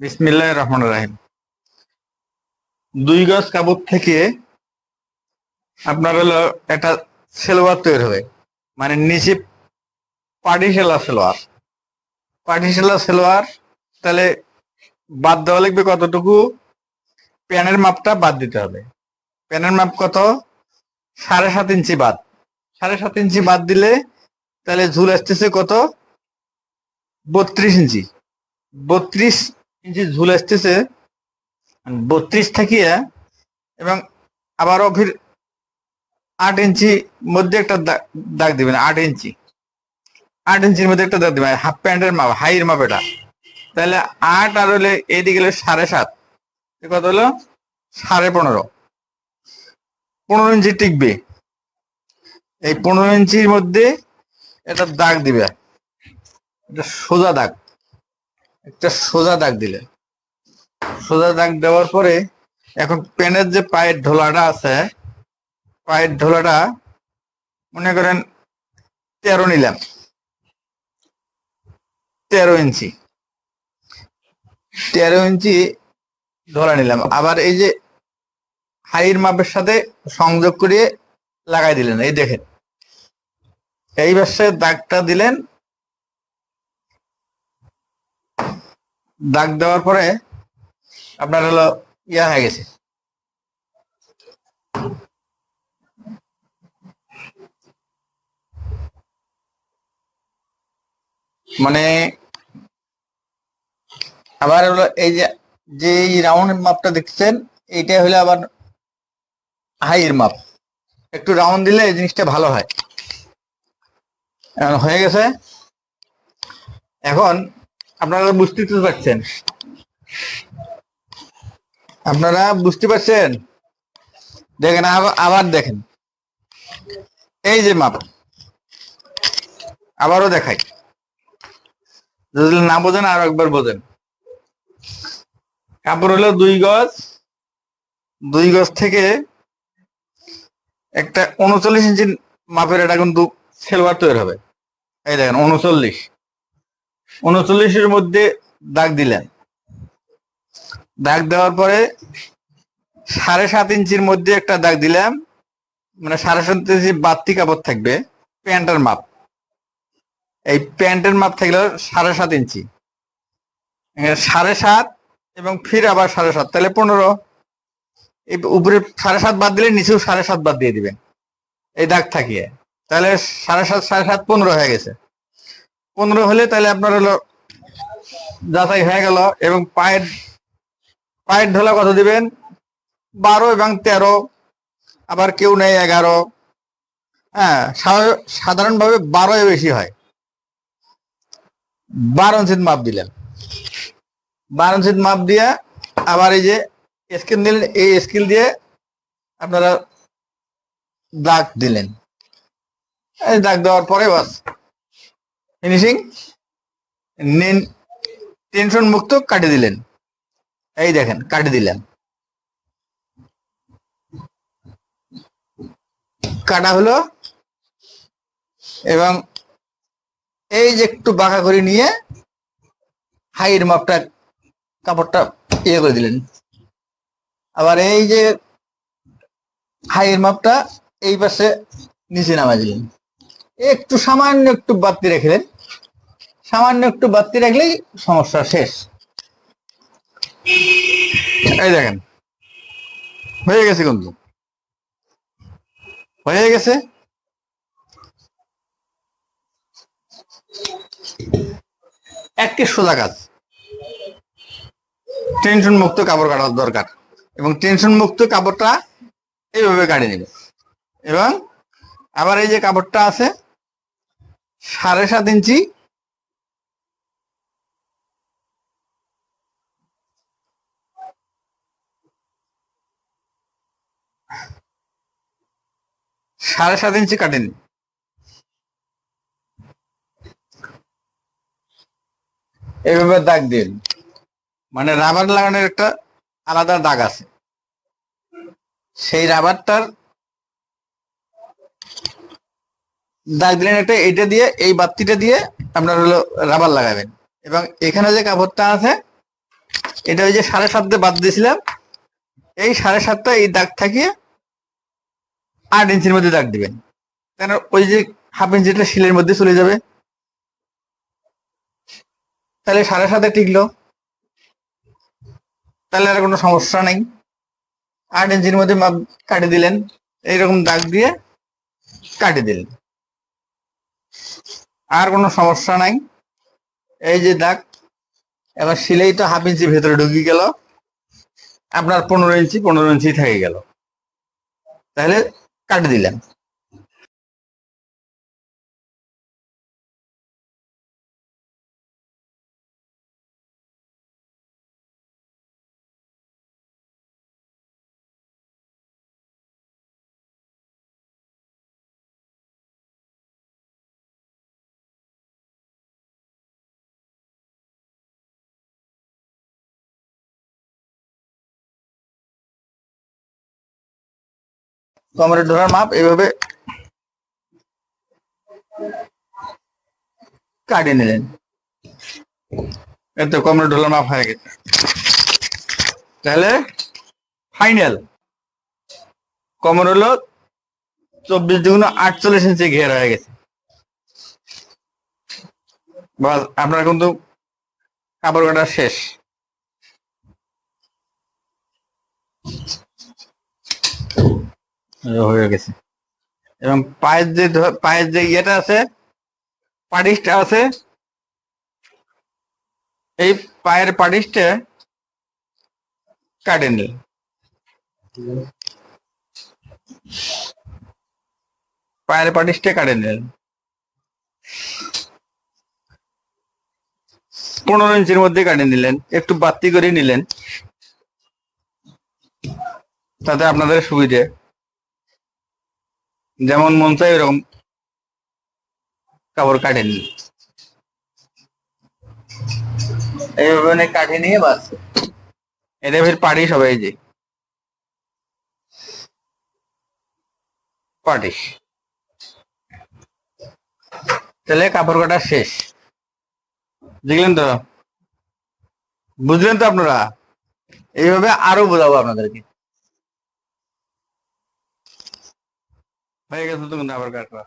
বিসমিল্লাহ রহমান রাহিম। দুই গজ কাপড় থেকে আপনার হলো একটা সেলোয়ার তৈরি হবে। মানে নিচে পাটি সেলা সেলোয়ার। পাটি সেলা সেলোয়ার, তাহলে বাদ দেওয়া লাগবে কতটুকু? প্যানের মাপটা বাদ দিতে হবে। প্যানের মাপ কত? সাড়ে সাত ইঞ্চি বাদ। সাড়ে সাত ইঞ্চি বাদ দিলে তাহলে ঝুল আসতেছে কত? বত্রিশ ইঞ্চি। বত্রিশ ইঞ্চি ঝুল আসতেছে বত্রিশ থাকিয়া এবং আবারও ফির আট ইঞ্চি মধ্যে একটা দাগ দিবেন, আট ইঞ্চি। আট ইঞ্চির মধ্যে একটা দাগ দিবেন হাফ প্যান্টের মাপ, হাইয়ের মাপ এটা। তাহলে আট আর হলে এইদিকে হলো সাড়ে সাত। কত হলো? সাড়ে পনেরো। পনেরো ইঞ্চি টিকবে। এই পনেরো ইঞ্চির মধ্যে একটা দাগ দিবে। একটা সোজা দাগ। একটা সোজা দাগ দিলে। সোজা দাগ দেওয়ার পরে এখন পেনের যে পায়ের ঢোলাটা আছে, পায়ের ঢোলাটা মনে করেন তেরো নিলাম। তেরো ইঞ্চি। তেরো ইঞ্চি ঢোলা নিলাম। আবার এই যে হাইয়ের মাপের সাথে সংযোগ করিয়ে লাগাই দিলেন। এই দেখেন। এই পাশে দাগটা দিলেন দাগ দেওয়ার পরে আপনার হলো ইয়া হয়ে গেছে। মানে আবার হলো এই যে যে রাউন্ড মাপটা দেখছেন এইটা হলো আবার হাইয়ের মাপ একটু রাউন্ড দিলে এই জিনিসটা ভালো হয়। হয়ে গেছে। এখন আপনারা বুঝতে পারছেন। আপনারা বুঝতে পারছেন? দেখেন, আবার- দেখেন। এই যে মাপ। আবারও দেখাই। যদি না বোঝেন, আরও একবার বোঝেন। কাপড় হলো দুই গজ। দুই গজ থেকে একটা উনচল্লিশ ইঞ্চি মাপের এটা কিন্তু সেলভার তৈরি হবে। এই দেখেন, উনচল্লিশ। উনচল্লিশের মধ্যে দাগ দিলেন। দাগ দেওয়ার পরে সাড়ে সাত ইঞ্চির মধ্যে একটা দাগ দিলাম। মানে সাড়ে সাত ইঞ্চি বাড়তি কাপড় থাকবে, প্যান্টের মাপ। এই প্যান্টের মাপ থাকলে সাড়ে সাত ইঞ্চি। সাড়ে সাত এবং ফির আবার সাড়ে সাত, তাহলে পনেরো। এই উপরে সাড়ে সাত বাদ দিলে নিচেও সাড়ে সাত বাদ দিয়ে দিবেন। এই দাগ থাকিয়ে। তাহলে সাড়ে সাত সাড়ে সাত পনেরো হয়ে গেছে। পনেরো হলে তাহলে আপনার হলো যাচাই হয়ে গেল এবং পায়ের পায়ের ঢোলা কত দিবেন? বারো এবং তেরো, আবার কেউ নেই এগারো। হ্যাঁ সাধারণভাবে বারোয় বেশি হয়। বারো ইঞ্চির মাপ দিলেন। বারো ইঞ্চির মাপ দিয়ে আবার এই যে স্কেল দিলেন, এই স্কেল দিয়ে আপনারা দাগ দিলেন। দাগ দেওয়ার পরে বাস। ফিনিশিং টেনশন মুক্ত কাটে দিলেন। এই দেখেন, কাটে দিলেন। কাটা হলো এবং এই যে একটু বাঁকা করে নিয়ে হাইয়ের মাপটা, কাপড়টা ইয়ে করে দিলেন। আবার এই যে হাইয়ের মাপটা এই পাশে নিচে নামাই দিলেন। একটু সামান্য একটু বাড়তি রেখে সামান্য একটু বাড়তি রাখলেই সমস্যা শেষ। এই দেখেন। হয়ে গেছে কিন্তু। হয়ে গেছে। একটি সোজা কাজ। টেনশন মুক্ত কাপড় কাটার দরকার। এবং টেনশন মুক্ত কাপড়টা এইভাবে কাটিয়ে নেবে। এবং আবার এই যে কাপড়টা আছে, সাড়ে সাত ইঞ্চি সাড়ে সাত ইঞ্চি কাটেনি। এইভাবে দাগ দিন মানে রাবার লাগানোর একটা আলাদা দাগ আছে। সেই রাবারটার দাগ দিলেন একটা এটা দিয়ে, এই বাতিটা দিয়ে আপনার হলো রাবার লাগাবেন। এবং এখানে যে কাপড়টা আছে, এটা ওই যে সাড়ে সাতটা বাদ দিয়েছিলাম, এই সাড়ে সাতটা এই দাগ থাকিয়ে আট ইঞ্চির মধ্যে দাগ দিবেন। কেন ওই যে হাফ ইঞ্চিটা শিলের মধ্যে চলে যাবে। তাহলে সাড়ে সাতে টিকলো। তাহলে আর কোনো সমস্যা নাই। আট ইঞ্চির মধ্যে মাপ কাটে দিলেন। এইরকম দাগ দিয়ে কাটে দিলেন। আর কোনো সমস্যা নাই। এই যে দাগ, এবার সিলাই তো হাফ ইঞ্চি ভেতরে ঢুকে গেল। আপনার পনেরো ইঞ্চি পনেরো ইঞ্চি থেকে গেল। তাহলে কাটে কমরের ধরার মাপ এইভাবে কাটিয়ে নিলেন। এত কমরে ঢোলার মাপ হয়ে গেছে। তাহলে ফাইনাল। কমর হলো চব্বিশ দুগুণ আটচল্লিশ ইঞ্চি ঘের হয়ে গেছে। বাস, আপনার কিন্তু কাপড় কাটা শেষ। হয়ে গেছে। এবং পায়ের যে পায়ের যে ইয়েটা আছে পাটিসটা আছে, এই পায়ের পাটিসটা কাটে নিল পায়ের পাটিসটা কাটে নিলেন পনেরো ইঞ্চির মধ্যে কাটে নিলেন, একটু বাতি করে নিলেন। তাতে আপনাদের সুবিধে। যেমন মন চাই এরকম কাপড় কাটে নিন এইভাবে কাঠে নিয়ে বাস। এটা ফির পাটি সবাই যে। পাটিস তাহলে কাপড় কাটা শেষ। দেখলেন তো? বুঝলেন তো আপনারা? এইভাবে আরও বোঝাবো আপনাদেরকে। হয়ে গেছে তো কিন্তু আবার কাটবা